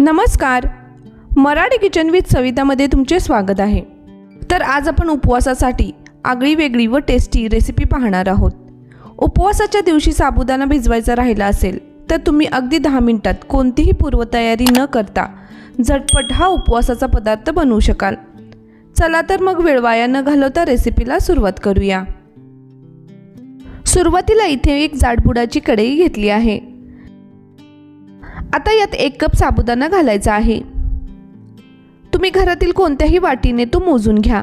नमस्कार. Marathi kitchen with सवितामध्ये तुमचे स्वागत आहे. तर आज आपण उपवासासाठी आगळी वेगळी व टेस्टी रेसिपी पाहणार आहोत. उपवासाच्या दिवशी साबुदाणा भिजवायचा राहिला असेल तर तुम्ही अगदी दहा मिनिटात कोणतीही पूर्वतयारी न करता झटपट हा उपवासाचा पदार्थ बनवू शकाल. चला तर मग वेळ वाया न घालवता रेसिपीला सुरुवात करूया. सुरुवातीला इथे एक जाडबुडाची कढई घेतली आहे. आता यात एक कप साबुदाणा घालायचा आहे. तुम्ही घरातील कोणत्याही वाटीने तो मोजून घ्या.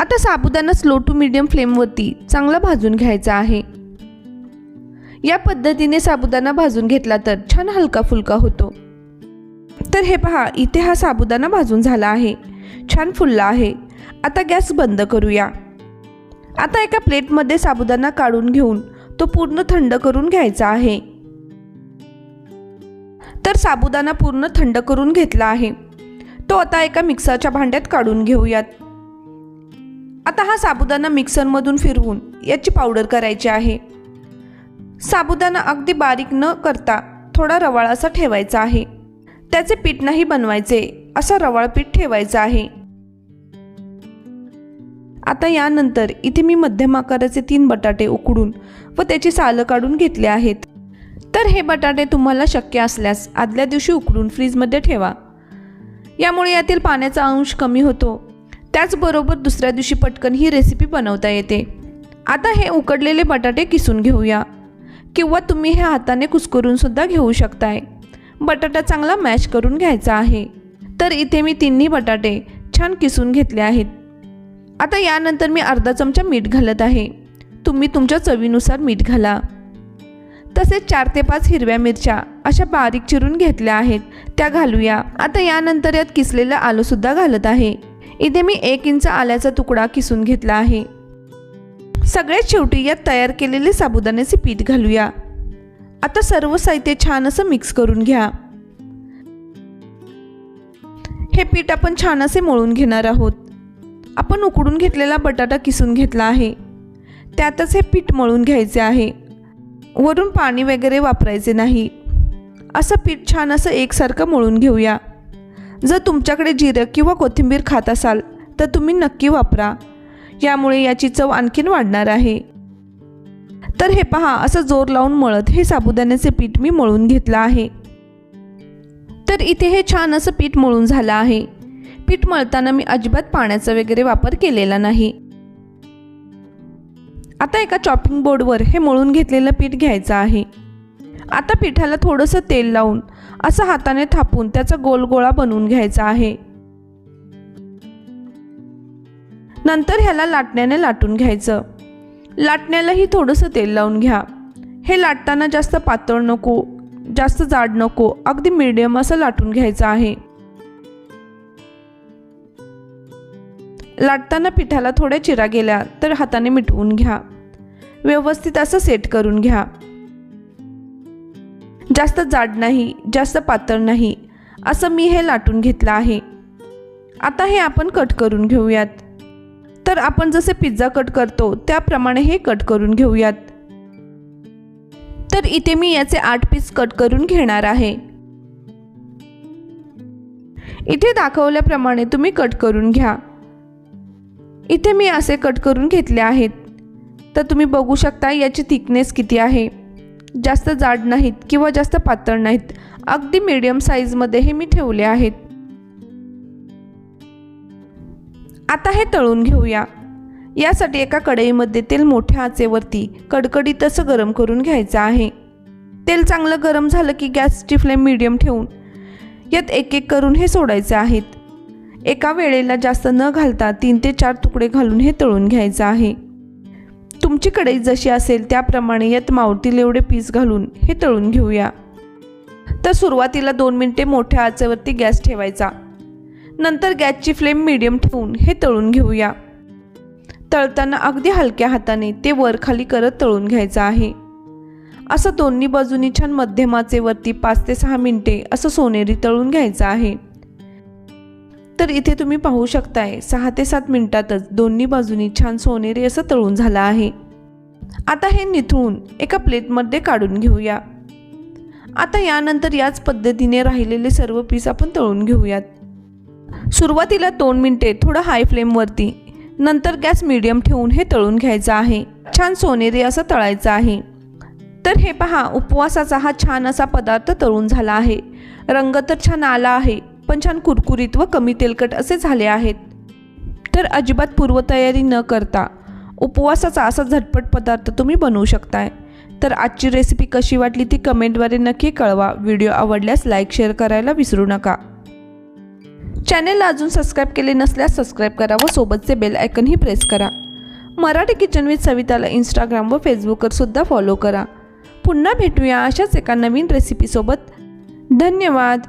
आता साबुदाणा स्लो टू मिडियम फ्लेमवरती चांगला भाजून घ्यायचा आहे. या पद्धतीने साबुदाणा भाजून घेतला तर छान हलका फुलका होतो. तर हे पहा इथे हा साबुदाणा भाजून झाला आहे. छान फुलला आहे. आता गॅस बंद करूया. आता एका प्लेटमध्ये साबुदाणा काढून घेऊन तो पूर्ण थंड करून घ्यायचा आहे. साबुदाणा पूर्ण थंड करून घेतला आहे. तो आता एका मिक्सरच्या भांड्यात काढून घेऊयात. आता हा साबुदाणा मिक्सरमधून फिरवून याची पावडर करायची आहे. साबुदाणा अगदी बारीक न करता थोडा रवाळ असा ठेवायचा आहे. त्याचे पीठ नाही बनवायचे असा रवाळ पीठ ठेवायचं आहे. आता यानंतर इथे मी मध्यम आकाराचे तीन बटाटे उकडून व त्याची सालं काढून घेतले आहेत. तर हे बटाटे तुम्हाला शक्य असल्यास आदल्या दिवशी उकडून फ्रीजमध्ये ठेवा. यामुळे यातील पाण्याचा अंश कमी होतो. त्याचबरोबर दुसऱ्या दिवशी पटकन ही रेसिपी बनवता येते. आता हे उकडलेले बटाटे किसून घेऊया. किंवा तुम्ही हे हाताने कुस्करून सुद्धा घेऊ शकताय. बटाटा चांगला मॅश करून घ्यायचा आहे. तर इथे मी तिन्ही बटाटे छान किसून घेतले आहेत. आता यानंतर मी अर्धा चमचा मीठ घालत आहे. तुम्ही तुमच्या चवीनुसार मीठ घाला. तसेच चार ते पाच हिरव्या मिरच्या अशा बारीक चिरून घेतल्या आहेत. त्या घालूया. आता यानंतर यात किसलेलं आलूसुद्धा घालत आहे. इथे मी एक इंच आल्याचा तुकडा किसून घेतला आहे. सगळ्यात शेवटी यात तयार केलेले साबुदाण्याचे पीठ घालूया. आता सर्व साहित्य छान असं मिक्स करून घ्या. हे पीठ आपण छान असे मळून घेणार आहोत. आपण उकडून घेतलेला बटाटा किसून घेतला आहे. त्यातच हे पीठ मळून घ्यायचे आहे. वरून पाणी वगैरे वापरायचे नाही. असं पीठ छान असं एकसारखं मळून घेऊया. जर तुमच्याकडे जिरं किंवा कोथिंबीर खात असाल तर तुम्ही नक्की वापरा. यामुळे याची चव आणखीन वाढणार आहे. तर हे पहा असं जोर लावून मळत हे साबुदाण्याचे पीठ मी मळून घेतलं आहे. तर इथे हे छान असं पीठ मळून झालं आहे. पीठ मळताना मी अजिबात पाण्याचा वगैरे वापर केलेला नाही. आता एका चॉपिंग बोर्डवर हे मळून घेतलेलं पीठ घ्यायचं आहे. आता पिठाला थोडंसं तेल लावून असं हाताने थापून त्याचा गोल गोळा बनवून घ्यायचा आहे. नंतर ह्याला लाटण्याने लाटून घ्यायचं. लाटण्यालाही थोडंसं तेल लावून घ्या. हे लाटताना जास्त पातळ नको जास्त जाड नको अगदी मिडियम असं लाटून घ्यायचं आहे. लाटताना पिठाला थोड्या चिरा गेल्या तर हाताने मिटवून घ्या. व्यवस्थित असं सेट करून घ्या. जास्त जाड नाही जास्त पातळ नाही असं मी हे लाटून घेतलं आहे. आता हे आपण कट करून घेऊयात. तर आपण जसे पिझ्झा कट करतो त्याप्रमाणे हे कट करून घेऊयात. तर इथे मी याचे आठ पीस कट करून घेणार आहे. इथे दाखवल्याप्रमाणे तुम्ही कट करून घ्या. इथे मी असे कट करून घेतले आहेत. तर तुम्ही बघू शकता याची थिकनेस किती आहे. जास्त जाड नाहीत किंवा जास्त पातळ नाहीत. अगदी मीडियम साईजमध्ये हे मी ठेवले आहेत. आता हे तळून घेऊया. यासाठी एका कढईमध्ये तेल मोठ्या आचेवरती कडकडीत असं गरम करून घ्यायचं आहे. तेल चांगलं गरम झालं की गॅसची फ्लेम मीडियम ठेवून यात एक एक करून हे सोडायचे आहेत. एका वेळेला जास्त न घालता तीन ते चार तुकडे घालून हे तळून घ्यायचं आहे. तुमची कढई जशी असेल त्याप्रमाणे यात मावतील एवढे पीस घालून हे तळून घेऊया. तर सुरुवातीला दोन मिनटे मोठ्या आचेवरती गॅस ठेवायचा. नंतर गॅसची फ्लेम मीडियम ठेवून हे तळून घेऊया. तळताना अगदी हलक्या हाताने ते वर खाली करत तळून घ्यायचं आहे. असं दोन्ही बाजूनी छान मध्यमाचे वरती पाच ते सहा मिनटे असं सोनेरी तळून घ्यायचं आहे. तर इथे तुम्ही पाहू शकताय सहा ते सात मिनिटातच दोन्ही बाजूनी छान सोनेरी असं तळून झालं आहे. आता हे निथळून एका प्लेटमध्ये काढून घेऊया. आता यानंतर याच पद्धतीने राहिलेले सर्व पीस आपण तळून घेऊयात. सुरुवातीला दोन मिनटे थोडं हाय फ्लेमवरती नंतर गॅस मिडियम ठेवून हे तळून घ्यायचं आहे. छान सोनेरी असं तळायचं आहे. तर हे पहा उपवासाचा हा छान असा पदार्थ तळून झाला आहे. रंग तर छान आला आहे. पण छान कुरकुरीत व कमी तेलकट असे झाले आहेत. तर अजिबात पूर्वतयारी न करता उपवासाचा असा झटपट पदार्थ तुम्ही बनवू शकताय. तर आजची रेसिपी कशी वाटली ती कमेंटद्वारे नक्की कळवा. व्हिडिओ आवडल्यास लाईक शेअर करायला विसरू नका. चॅनेलला अजून सबस्क्राईब केले नसल्यास सबस्क्राईब करा व सोबतचे बेल आयकनही प्रेस करा. मराठी किचन विथ सविताला इंस्टाग्राम व फेसबुकवर सुद्धा फॉलो करा. पुन्हा भेटूया अशाच एका नवीन रेसिपीसोबत धन्यवाद!